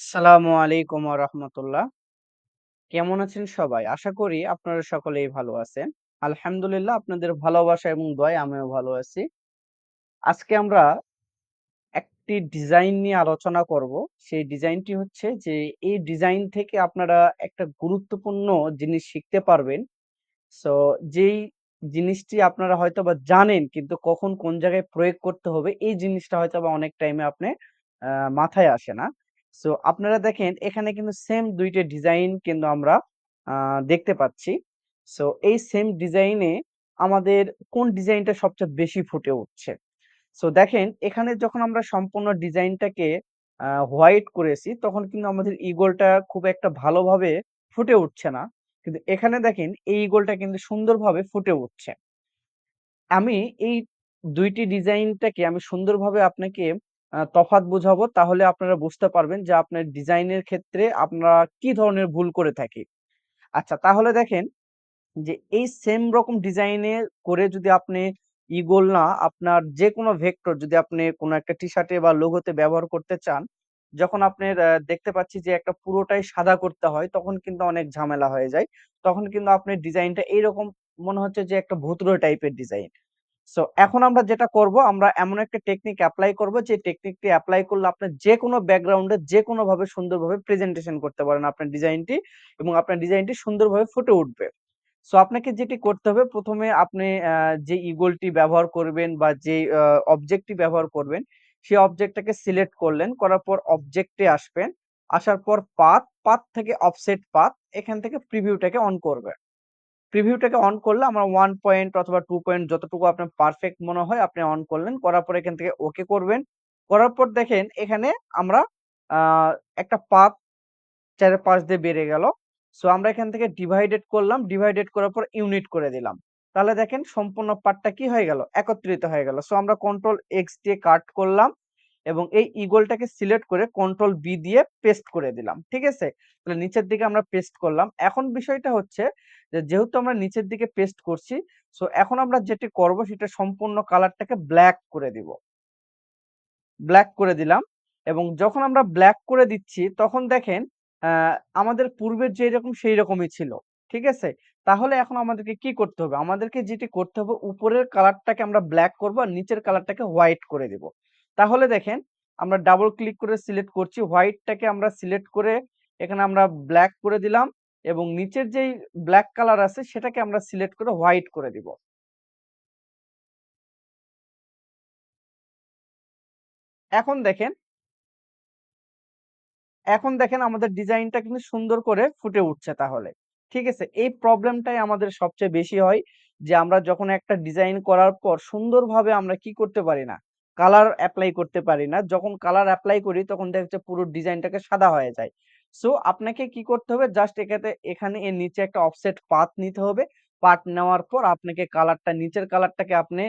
আসসালামু আলাইকুম রাহমাতুল্লাহ। কেমন আছেন সবাই? আশা করি আপনারা সকলেই ভালো আছেন। আলহামদুলিল্লাহ, আপনাদের ভালোবাসা এবং দোয়ায় আমিও ভালো আছি। আজকে আমরা একটি ডিজাইন নিয়ে আলোচনা করব। সেই ডিজাইনটি হচ্ছে যে, এই ডিজাইন থেকে আপনারা একটা গুরুত্বপূর্ণ জিনিস শিখতে পারবেন। সো, যেই জিনিসটি আপনারা হয়তোবা জানেন, কিন্তু কখন কোন জায়গায় প্রয়োগ করতে হবে, এই জিনিসটা হয়তোবা অনেক টাইমে আপনি মাথায় আসে না। সো আপনারা দেখেন, এখানে কিন্তু সেম ২ টা ডিজাইন কিন্তু আমরা দেখতে পাচ্ছি। সো এই সেম ডিজাইনে আমাদের কোন ডিজাইনটা সবচেয়ে বেশি ফুটে উঠছে? সো দেখেন, এখানে যখন আমরা সম্পূর্ণ ডিজাইনটাকে হোয়াইট করেছি, তখন কিন্তু আমাদের ঈগলটা খুব একটা ভালোভাবে ফুটে উঠছে না। কিন্তু এখানে দেখেন, এই ঈগলটা কিন্তু সুন্দরভাবে ফুটে উঠছে। আমি এই দুইটি ডিজাইনটাকে আমি সুন্দরভাবে আপনাকে আ তফাৎ বুঝাবো তাহলে আপনারা বুঝতে পারবেন যে আপনার ডিজাইনের ক্ষেত্রে আমরা কি ধরনের ভুল করে থাকি। আচ্ছা তাহলে দেখেন যে এই সেম রকম ডিজাইনে করে যদি আপনি ইগোল না আপনার যেকোনো ভেক্টর যদি আপনি কোনো একটা টি-শার্টে বা লোগোতে ব্যবহার করতে চান, যখন আপনার দেখতে পাচ্ছি যে একটা পুরোটাই সাদা করতে হয় তখন কিন্তু অনেক ঝামেলা হয়ে যায়। তখন কিন্তু আপনার ডিজাইনটা এইরকম মনে হচ্ছে যে একটা ভুতুড়ে টাইপের ডিজাইন। সো এখন আমরা যেটা করব আমরা এমন একটা টেকনিক অ্যাপ্লাই করব যে টেকনিকটি অ্যাপ্লাই করলে আপনার যেকোনো ব্যাকগ্রাউন্ডে যেকোনোভাবে সুন্দরভাবে প্রেজেন্টেশন করতে পারেন আপনার ডিজাইনটি এবং আপনার ডিজাইনটি সুন্দরভাবে ফুটে উঠবে। সো আপনাকে যেটি করতে হবে প্রথমে আপনি যে ঈগলটি ব্যবহার করবেন বা যে অবজেক্টটি ব্যবহার করবেন, সেই অবজেক্টটাকে সিলেক্ট করলেন। করার পর অবজেক্টে আসবেন। আসার পর পাথ, পাথ থেকে অফসেট পাথ এখান থেকে প্রিভিউটাকে অন করবেন। প্রিভিউটাকে অন করলে আমরা ওয়ান পয়েন্ট অথবা টু পয়েন্ট যতটুকু আপনার পারফেক্ট মনে হয় আপনি অন করলেন। করার পর এখান থেকে ওকে করবেন। করার পর দেখেন এখানে আমরা একটা পাথ চারপাশ দিয়ে বেড়ে গেল। সো আমরা এখান থেকে ডিভাইডেড করলাম। ডিভাইডেড করার পর ইউনিট করে দিলাম। তাহলে দেখেন সম্পূর্ণ পার্টটা কি হয়ে গেল? একত্রিত হয়ে গেল। সো আমরা কন্ট্রোল এক্স দিয়ে কাট করলাম এবং এই ঈগলটাকে সিলেক্ট করে কন্ট্রোল বি দিয়ে পেস্ট করে দিলাম। ঠিক আছে? তাহলে নিচের দিকে আমরা পেস্ট করলাম। এখন বিষয়টা হচ্ছে যে যেহেতু আমরা নিচের দিকে পেস্ট করছি, সো এখন আমরা যেটি করব সেটা সম্পূর্ণ কালারটাকে ব্ল্যাক করে দিব। ব্ল্যাক করে দিলাম এবং যখন আমরা ব্ল্যাক করে দিচ্ছি তখন দেখেন আমাদের পূর্বের যেরকম সেই রকমই ছিল। ঠিক আছে? তাহলে এখন আমাদেরকে কি করতে হবে? আমাদেরকে যেটি করতে হবে উপরের কালারটাকে আমরা ব্ল্যাক করব আর নিচের কালারটাকে হোয়াইট করে দিব। তাহলে দেখেন, আমরা ডাবল ক্লিক করে সিলেক্ট করছি। হোয়াইটটাকে আমরা সিলেক্ট করে এখানে আমরা ব্ল্যাক করে দিলাম এবং নিচের যেই ব্ল্যাক কালার আছে সেটাকে আমরা সিলেক্ট করে হোয়াইট করে দিব। এখন দেখেন এখন দেখেন আমাদের ডিজাইনটা কিন্তু সুন্দর করে ফুটে উঠছে তাহলে। ঠিক আছে? এই প্রবলেমটাই আমাদের সবচেয়ে বেশি হয় যে আমরা যখন একটা ডিজাইন করার পর সুন্দরভাবে আমরা কি করতে পারি না? কালার অ্যাপ্লাই করতে পারি না। যখন কালার অ্যাপ্লাই করি তখন দেখা যাচ্ছে পুরো ডিজাইনটাকে সাদা হয়ে যায়। সো আপনাকে কি করতে হবে? জাস্ট এখাতে এখানে এর নিচে একটা অফসেট পাথ নিতে হবে। পাথ নেওয়ার পর আপনাকে কালারটা নিচের কালারটাকে আপনি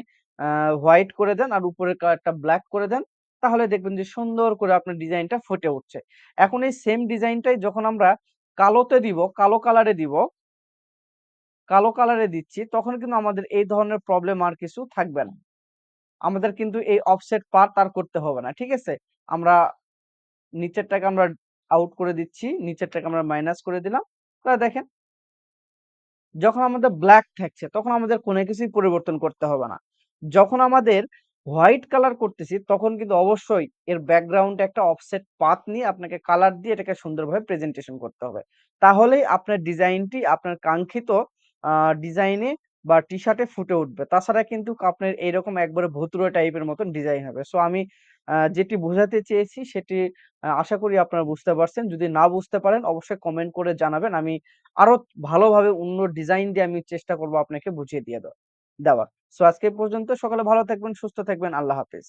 হোয়াইট করে দেন আর উপরের কালারটা ব্ল্যাক করে দেন। তাহলে দেখবেন যে সুন্দর করে আপনার ডিজাইনটা ফুটে উঠছে। এখন এই সেম ডিজাইনটাই যখন আমরা কালোতে দিব, কালো কালারে দিব, কালো কালারে দিচ্ছি তখন কিন্তু আমাদের এই ধরনের প্রবলেম আর কিছু থাকবে না। আমাদের কিন্তু এই অফসেট পাথ আর করতে হবে না। ঠিক আছে? আমরা নিচেরটাকে আমরা আউট করে দিচ্ছি, নিচেরটাকে আমরা মাইনাস করে দিলাম। তাহলে দেখেন যখন আমাদের ব্ল্যাক থাকছে তখন আমাদের কোনো কিছুই পরিবর্তন করতে হবে না। যখন আমাদের হোয়াইট কালার করতেছি তখন কিন্তু অবশ্যই এর ব্যাকগ্রাউন্ডে একটা অফসেট পাথ নিয়ে আপনাকে কালার দিয়ে এটাকে সুন্দরভাবে প্রেজেন্টেশন করতে হবে। তাহলেই আপনার ডিজাইনটি আপনার কাঙ্ক্ষিত ডিজাইনে বা টি-শার্টে ফুটে উঠবে। তাছাড়া কিন্তু আপনার এরকম একবারে ভুতুড়ে টাইপের মতন ডিজাইন হবে। সো আমি যেটি বোঝাতে চেয়েছি সেটি আশা করি আপনারা বুঝতে পারছেন। যদি না বুঝতে পারেন অবশ্যই কমেন্ট করে জানাবেন। আমি আরও ভালোভাবে অন্য ডিজাইন দিয়ে আমি চেষ্টা করব আপনাকে বুঝিয়ে দিয়ে দেওয়া। সো আজকে পর্যন্ত সকালে ভালো থাকবেন, সুস্থ থাকবেন। আল্লাহ হাফেজ।